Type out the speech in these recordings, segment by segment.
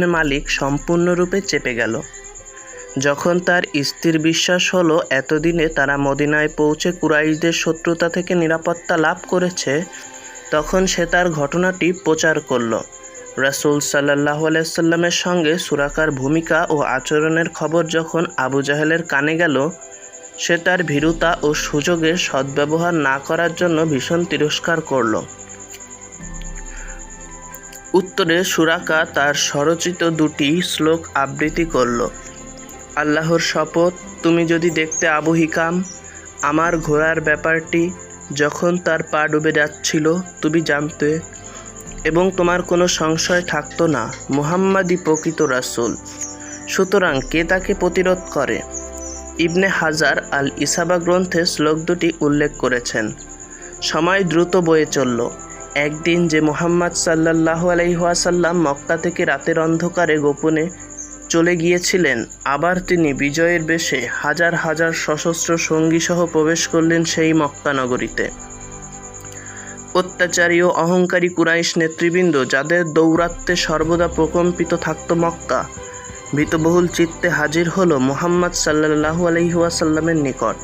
ইবনে মালিক সম্পূর্ণরূপে চেপে গেল। যখন তার স্ত্রীর বিশ্বাস হলো, এতদিনে তারা মদিনায় পৌঁছে কুরাইশদের শত্রুতা থেকে নিরাপত্তা লাভ করেছে, তখন সে তার ঘটনাটি প্রচার করল। রাসূল সাল্লাহ আলাইসাল্লামের সঙ্গে সুরাকার ভূমিকা ও আচরণের খবর যখন আবু জাহেলের কানে গেল, সে তার ভীরুতা ও সুযোগের সদ্ব্যবহার না করার জন্য ভীষণ তিরস্কার করল। উত্তরে সুরাকা তার স্বরচিত দুটি শ্লোক আবৃত্তি করল। আল্লাহর শপথ, তুমি যদি দেখতে আবু হিকাম, আমার ঘোড়ার ব্যাপারটি যখন তার পা ডুবে যাচ্ছিল, তুমি জানতে এবং তোমার কোনো সংশয় থাকতো না মুহাম্মাদি প্রকৃত রাসুল। সুতরাং কে তাকে প্রতিরোধ করে? ইবনে হাজার আল ইসাবা গ্রন্থে শ্লোক দুটি উল্লেখ করেছেন। সময় দ্রুত বয়ে চলল। একদিন যে মুহাম্মদ সাল্লাহ আলাইহাসাল্লাম মক্কা থেকে রাতের অন্ধকারে গোপনে চলে গিয়েছিলেন, আবার তিনি বিজয়ের বেশে হাজার হাজার সশস্ত্র সঙ্গীসহ প্রবেশ করলেন সেই মক্কা নগরীতে। অত্যাচারী ও অহংকারী কুরাইশ নেতৃবৃন্দ যাদের দৌরাত্মে সর্বদা প্রকম্পিত থাকত মক্কা, ভীতবহুল চিত্তে হাজির হলো মোহাম্মদ সাল্লাহু আলহিহাসাল্লামের নিকট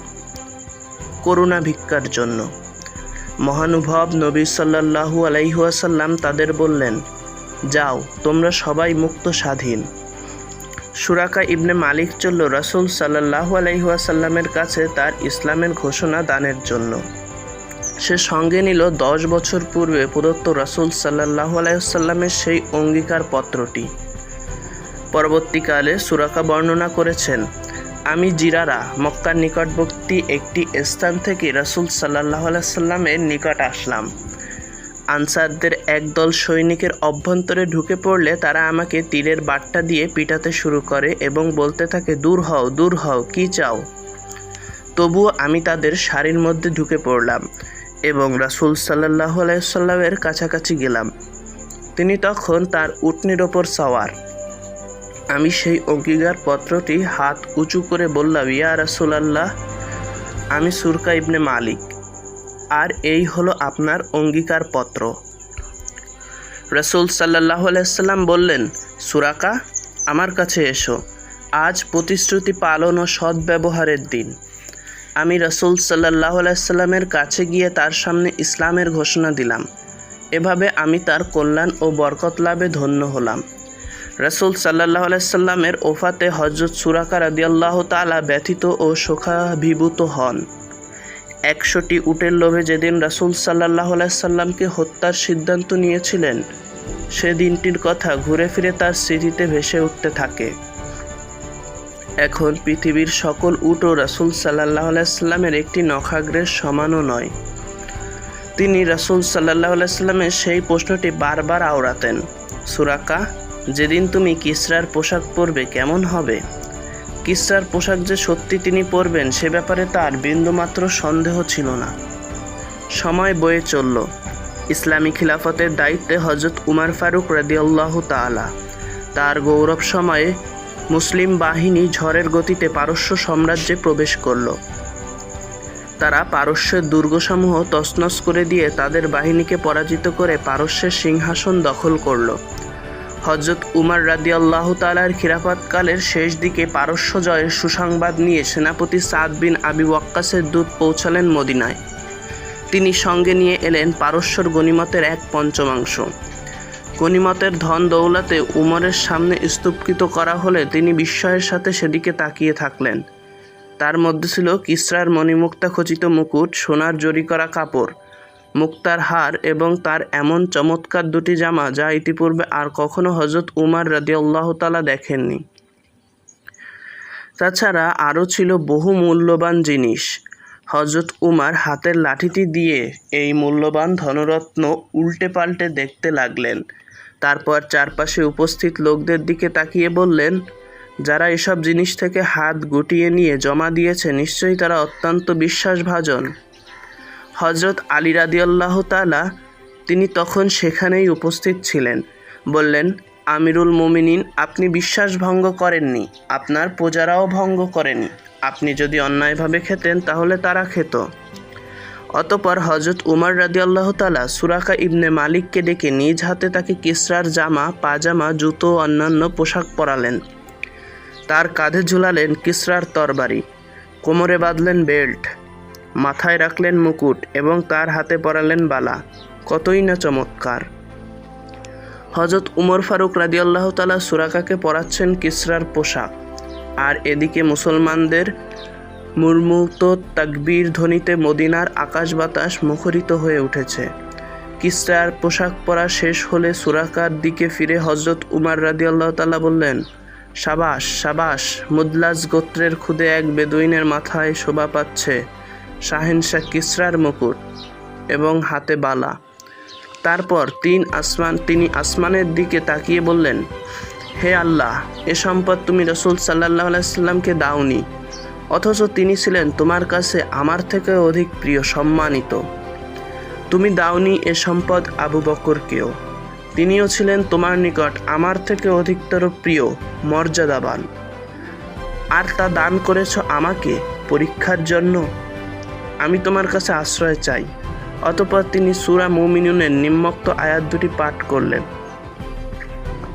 করুণা ভিক্ষার জন্য। মহানুভব নবী সাল্লাহু আলাইহাসাল্লাম তাদের বললেন, যাও, তোমরা সবাই মুক্ত স্বাধীন। সুরাকা ইবনে মালিক চলল রসুল সাল্লাহু আলাইহাসাল্লামের কাছে তার ইসলামের ঘোষণা দানের জন্য। সে সঙ্গে নিল দশ বছর পূর্বে প্রদত্ত রসুল সাল্লাহু আলাইসাল্লামের সেই অঙ্গীকার পত্রটি পরবর্তীকালে সুরাকা বর্ণনা করেছেন আমি জিরারা, মক্কার নিকটবর্তী একটি স্থান থেকে রসুল সাল্লাহ সাল্লামের নিকট আসলাম। আনসারদের একদল সৈনিকের অভ্যন্তরে ঢুকে পড়লে তারা আমাকে তীরের বাট্টা দিয়ে পিটাতে শুরু করে এবং বলতে থাকে, দূর হও দূর হও, কি চাও? তবুও আমি তাদের শাড়ির মধ্যে ঢুকে পড়লাম এবং রাসুল সাল্লাহ আলাইসাল্লামের কাছাকাছি গেলাম। তিনি তখন তার উটনির ওপর সওয়ার। আমি সেই অঙ্গীকার পত্রটি হাত উঁচু করে বললাম, ইয়া রাসুলাল্লাহ, আমি সুরকা ইবনে মালিক। আর এই হলো আপনার অঙ্গীকার পত্র। রসুল সাল্লাহ আলাইসাল্লাম বললেন সুরাকা আমার কাছে এসো। আজ প্রতিশ্রুতি পালন ও সদ্ব্যবহারের দিন। আমি রসুল সাল্লাহ আলাইসাল্লামের কাছে গিয়ে তার সামনে ইসলামের ঘোষণা দিলাম। এভাবে আমি তার কল্যাণ ও বরকত লাভে ধন্য হলাম। রসুল সাল্লাহ আলাইসাল্লামের ওফাতে হজরত সুরাকা রাদিয়াল্লাহ তালা ব্যথিত ও শোকাভিভূত হন। একশোটি উটের লোভে যেদিন রাসুল সাল্লাহ আলাইসাল্লামকে হত্যার সিদ্ধান্ত নিয়েছিলেন সে দিনটির কথা ঘুরে ফিরে তার স্মৃতিতে ভেসে উঠতে থাকে। এখন পৃথিবীর সকল উটও রাসুল সাল্লাহ আলাইসাল্লামের একটি নখাগ্রের সমানও নয়। তিনি রাসুল সাল্লাহ আলাইসাল্লামের সেই প্রশ্নটি বারবার আওড়াতেন। সুরাকা যেদিন তুমি কিসরার পোশাক পরবে কেমন হবে? কিসরার পোশাক যে সত্যি তিনি পরবেন, সে ব্যাপারে তার বিন্দুমাত্র সন্দেহ ছিল না। সময় বয়ে চলল। ইসলামী খিলাফতের দায়িত্বে হজরত উমার ফারুক রাদিয়াল্লাহ তালা তার গৌরব সময়ে মুসলিম বাহিনী ঝড়ের গতিতে পারস্য সাম্রাজ্যে প্রবেশ করল। তারা পারস্যের দুর্গসমূহ তছনছ করে দিয়ে তাদের বাহিনীকে পরাজিত করে পারস্যের সিংহাসন দখল করল। হজরত উমার রাদি আল্লাহ তালার খিরাফতকালের শেষ দিকে পারস্য জয়ের সুসংবাদ নিয়ে সেনাপতি সাদ বিন আবি ওয়াক্কাসের দূত পৌঁছালেন মদিনায়। তিনি সঙ্গে নিয়ে এলেন পারস্যর গণিমতের এক পঞ্চমাংশ। গণিমতের ধন দৌলাতে উমরের সামনে স্তূপকৃত করা হলে তিনি বিস্ময়ের সাথে সেদিকে তাকিয়ে থাকলেন। তার মধ্যে ছিল কিসরার মণিমুক্তা খচিত মুকুট, সোনার জরি করা কাপড় মুক্তার হার এবং তার এমন চমৎকার দুটি জামা যা ইতিপূর্বে আর কখনো হজরত উমার রাদিয়াল্লাহ তালা দেখেননি। তাছাড়া আরও ছিল বহু মূল্যবান জিনিস। হজরত উমার হাতের লাঠিটি দিয়ে এই মূল্যবান ধনরত্ন উল্টে পাল্টে দেখতে লাগলেন। তারপর চারপাশে উপস্থিত লোকদের দিকে তাকিয়ে বললেন, যারা এসব জিনিস থেকে হাত গুটিয়ে নিয়ে জমা দিয়েছে নিশ্চয়ই তারা অত্যন্ত বিশ্বাসভাজন। হজরত আলী রাদিয়াল্লাহ তালা তিনি তখন সেখানেই উপস্থিত ছিলেন। বললেন, আমিরুল মোমিনিন, আপনি বিশ্বাস ভঙ্গ করেননি। আপনার প্রজারাও ভঙ্গ করেনি। আপনি যদি অন্যায়ভাবে খেতেন, তাহলে তারা খেত। অতপর হজরত উমর রাদি আল্লাহ তালা সুরাকা ইবনে মালিককে ডেকে নিজ হাতে তাকে কিসরার জামা, পাজামা, জুতো অন্যান্য পোশাক পরালেন। তার কাঁধে ঝুলালেন কিসরার তরবারি। কোমরে বাঁধলেন বেল্ট। মাথায় রাখলেন মুকুট এবং তার হাতে পরালেন বালা। কতই না চমৎকার। হজরত উমর ফারুক রাদিয়াল্লাহ তালা সুরাকাকে পরাচ্ছেন কিসরার পোশাক। আর এদিকে মুসলমানদের মুরমুক্ত তাকবীর ধ্বনিতে মদিনার আকাশ বাতাস মুখরিত হয়ে উঠেছে। কিসরার পোশাক পরা শেষ হলে সুরাকার দিকে ফিরে হজরত উমার রাদিয়াল্লাহ তালা বললেন, সাবাস সাবাস, মুদলাজ গোত্রের খুদে এক বেদুইনের মাথায় শোভা পাচ্ছে। শাহেনশাহ কিসরার মুকুট এবং হাতে বালা। তারপর তিন আসমান, তিনি আসমানের দিকে তাকিয়ে বললেন, হে আল্লাহ, এ সম্পদ তুমি রসুল সাল্লাহ আলাইসাল্লামকে দাওনি, অথচ তিনি ছিলেন তোমার কাছে আমার থেকে অধিক প্রিয়, সম্মানিত। তুমি দাওনি এ সম্পদ আবু বকরকেও। তিনিও ছিলেন তোমার নিকট আমার থেকে অধিকতর প্রিয়, মর্যাদাবান। আর তা দান করেছ আমাকে পরীক্ষার জন্য? আমি তোমার কাছে আশ্রয় চাই। অতপর তিনি সুরা মুমিনুনের নিম্মক্ত আয়াত দুটি পাঠ করলেন।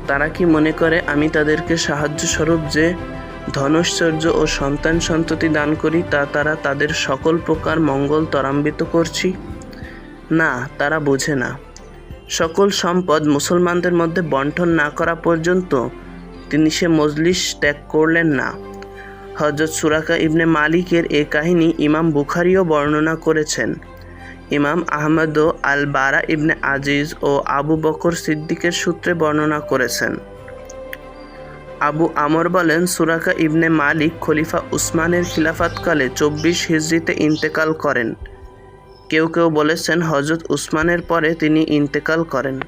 তারা কি মনে করে, আমি তাদেরকে সাহায্য স্বরূপ যে ধনৈশ্বর্য ও সন্তান সন্ততি দান করি, তা তারা তাদের সকল প্রকার মঙ্গল ত্বরান্বিত করছি? না, তারা বোঝে না। সকল সম্পদ মুসলমানদের মধ্যে বন্টন না করা পর্যন্ত তিনি সে মজলিস ত্যাগ করলেন না। হজরত সুরাকা ইবনে মালিকের এ কাহিনী ইমাম বুখারিও বর্ণনা করেছেন। ইমাম আহমদও আল বারা ইবনে আজিজ ও আবু বকর সিদ্দিকের সূত্রে বর্ণনা করেছেন। আবু আমর বলেন, সুরাকা ইবনে মালিক খলিফা উসমানের খিলাফতকালে চব্বিশ হিজরিতে ইন্তেকাল করেন। কেউ কেউ বলেছেন হজরত উসমানের পরে তিনি ইন্তেকাল করেন।